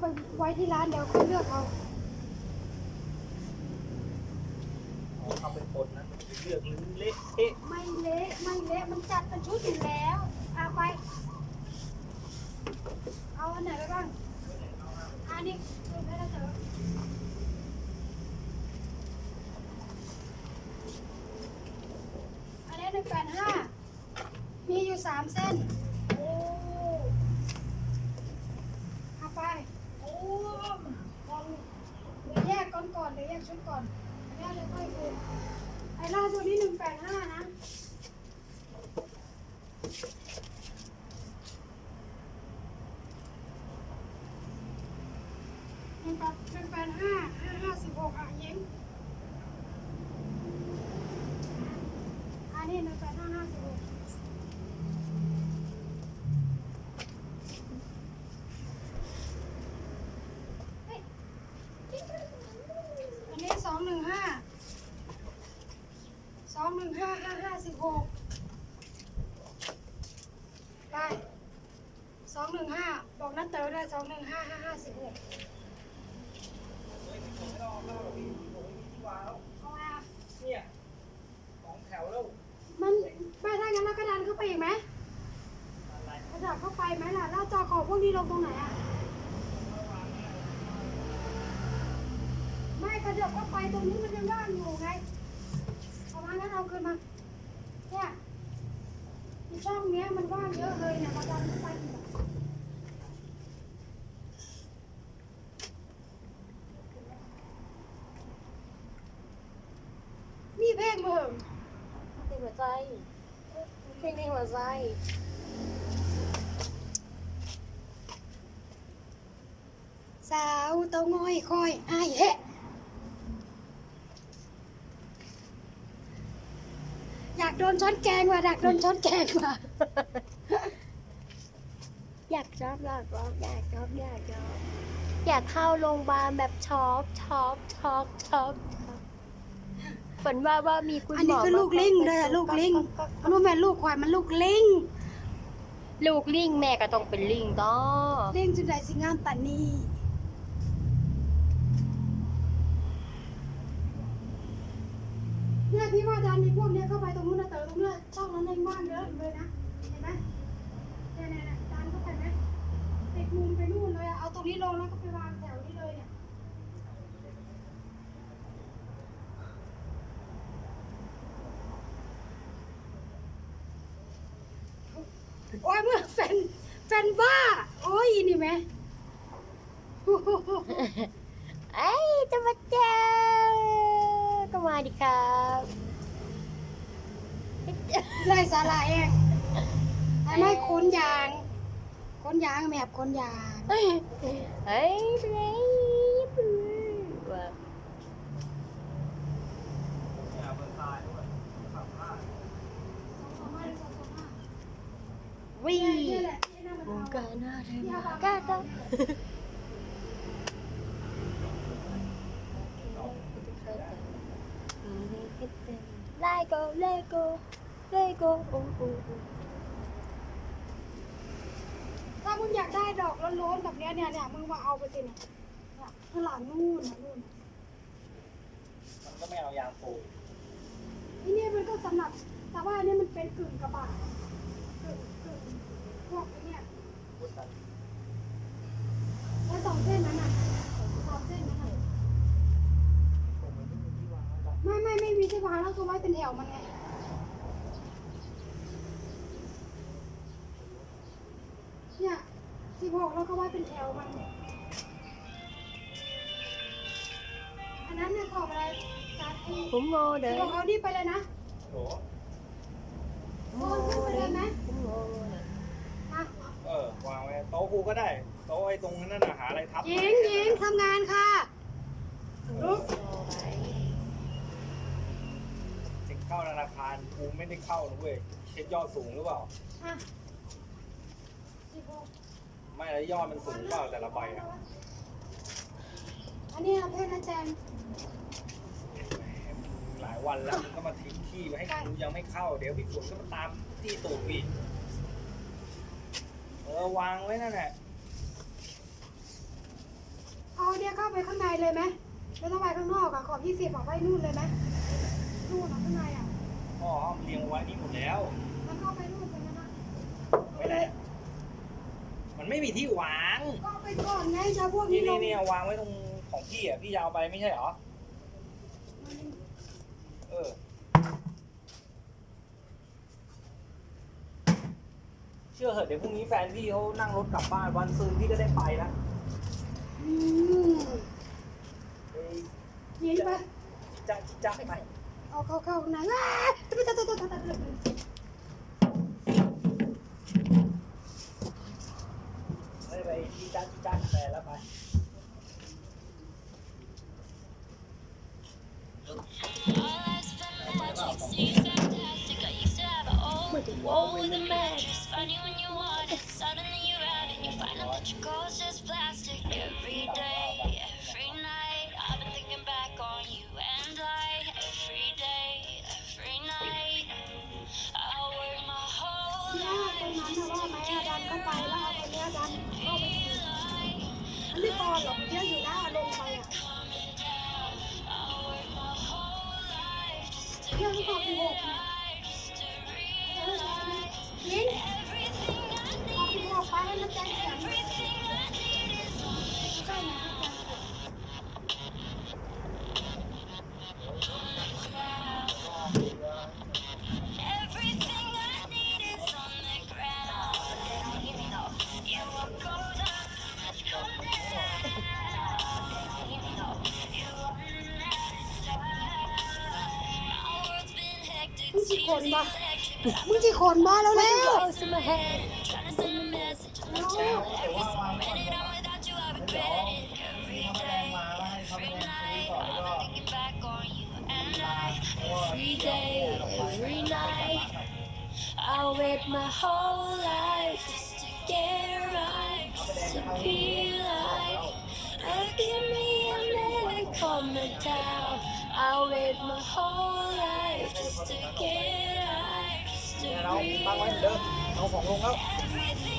ไปไว้ที่ร้านเดี๋ยวเขาเลือกเอาเอาทำเป็นคนนะมันเลือกลิ้นเละเทะไม่เละไม่เละมันจัดเป็นชุดอยู่แล้วเอาไป เอาอันไหนไปบ้างอันนี้ดูได้แล้วเถอะอันนี้หนึ่งแปดห้ามีอยู่สามเส้น โอ้เอาไป โอ้ลองเดี๋ยวแยกก่อนก่อนเดี๋ยวแยกชุดก่อนแยกเลยค่อยคุยไอ้ล่าสุดนี้หนึ่งแปดห้านะหนึ่งแปดหนึ่งแปดห้าห้าห้าสิบหกอะยิงอันนี้หนึ่งแปดห้าห้าสิบหกอันนี้สองหนึ่งห้าสองหนึ่งห้าห้าห้าสิบหกได้สอง หนึ่งห้าบอกนัดเต๋อได้สองหนึ่งห้าห้าห้าสิบหกเอาไงอะเนี่ยสองแถวแล้วมันไม่ถ้างั้นเรากระดานเข้าไปอีกไหมอะไรกระดานเข้าไปไหมล่ะแล้วจอของพวกนี้ลงตรงไหนอะไม่กระเดือกเข้าไปตรงนี้มันยังว่างอยู่ไงเอามางั้นเอาคืนมาเนี่ยในช่องเนี้ยมันว่างเยอะเลยเนี่ยกระดานเข้าไปอีกอะมี เพลงเบิ่งเพลงหัวใจเพลงในหัวใจสาวเต้าง้อยคอยอายเฮะอยากโดนช้อนแกงว่ะอยากโดนช้อนแกงว่ะอยากชอบอยากชอบอยากชอบอยากชอบอยากเข้าโรงพยาบาลแบบช็อกช็อกช็อกช็อกช็อก ฝันว่าว่ามีคุณหมออันนี้คือลูกลิงเลยอะลูกลิงมันว่าแม่นลูกควายมันลูกลิงลูกลิงแม่ก็ต้องเป็นลิงต้อลิงจุดใดสิงามปานนี้เนี่ยพี่ว่าดันในพวกเนี้ยเข้าไปตรงนู้นนะเต๋อตรงนู้นนะช่องนั้นยังว่างเยอะเลยนะเห็นไหมเนี่ยเนี่ยเนี่ยดันเข้าไปไหมติดมุมไปนู่นเลยอะเอาตรงนี้ลงแล้วก็ไปวางแถวนี้เลยเนี่ย โอ้ยเมื่อแฟนแฟนบ้า โอ้ยนี่ไหมไอ้ยจะมาเจอก็มาดิครับไล่สาระเองไอ้ไม่ค้นยางค้นยางแมบค้นยางเฮ้ยเฮ้ยเป็นไงว่า เนี่ยเปิดตายด้วยขับพลาด วิ่ง นี่แหละที่นั่นมัน วง เอา การหน้าเธอมากาต้องไลโก้เลโก้เลโก้โอ้โอ้ถ้ามึงอยากได้ดอกโล้นๆแบบเนี้ยเนี่ยเนี่ยมึงมาเอาไปสิเนี่ยเนี่ยข้างหลังนู่นน่ะนู่นมันก็ไม่เอายางปูไอ้เนี่ยมันก็สำหรับแต่ว่าอันนี้มันเป็นกึ่งกระบะกึ่งกึ่งพวกไอ้เนี่ย พุทธัน แล้วสองเส้นนั้นน่ะสองเส้นนั้นน่ะ ผมมันไม่มีที่วางแล้ว ไม่ ไม่ไม่มีที่วางแล้วก็ไว้เป็นแถวมันไงเนี่ยสิบหกแล้วก็ไว้เป็นแถวมัน อันนั้นเนี่ยขอบอะไรการไอ้ผมโง่เด้สิบหกเอานี่ไปเลยนะโถโอนขึ้นไปเลยไหมผมโง่เด้มาเออวางไว้โต๊ะกูก็ได้โต๊ะไอ้ตรงนั้นน่ะหาอะไรทับหญิงหญิงทำงานค่ะลุกจะ เข้าธนาคารกูไม่ได้เข้านะเว้ยเช็คยอดสูงหรือเปล่า อะสิบหกไม่แล้วยอดมันสูงเปล่าแต่ละใบอะอันนี้เอาเพศนะแจงหลายวันแล้วมึงก็มาทิ้งที่ไว้ให้กูยังไม่เข้า เดี๋ยวพี่ฝนก็มาตามที่ตูดอีกเออวางไว้นั่นแหละเอาเนี่ยเข้าไปข้างในเลยไหมไม่ต้องไปข้างนอกอะขอบยี่สิบออกไปนู่นเลยไหม นู่นอะข้างในอะพ่อห้องเรียงไว้นี่หมดแล้ว มันเข้าไปนู่นใช่ไหมนะไม่ได้ มันไม่มีที่วาง ก็เอาไปก่อนไงชาพวกนี่นี้ลนี่งนี่เอาวางไว้ตรงของพี่อะพี่ยาวไปไม่ใช่เหรอ เออ เชื่อเหอะเดี๋ยวพรุ่งนี้แฟนพี่เขานั่งรถกลับบ้านวันซืนพี่ก็ได้ไปแล้วอืมเฮ้ยยิงไปจ้าจ้าไปเอาเข้าเข้าข้างในว้ายไม่ต้องต้องต้องต้องต้องไม่ไปที่จ้าจ้าแฟนแล้วไป เหมือนถึงว่าวันนั้นแม่ Funny when you want it, suddenly you're at it. You find out that your goal's just plastic. Every day, ดันเข้าไปอันไม่พอหรอกเยอะอยู่นะลงไปอะเรื่องที่ขอบคุณหกนะเออยิงขอบคุณหกไปให้มันใจแข็ง กี่คนบ้า electric, but มึงกี่คนบ้าแล้วแล้ว เอาสมาแฮน I'm trying to send a message. I'm trying to every single minute I'm without you, I regret it. Every day, every night, I've been thinking back on you and I. every day every night I'll wait my whole life just to get right just to be like and give me a minute coming down I'll wait my whole life just to get right just to เนี่ยเรา be ตั้งไว้เหมือนเดิม เอาของลงแล้ว Everything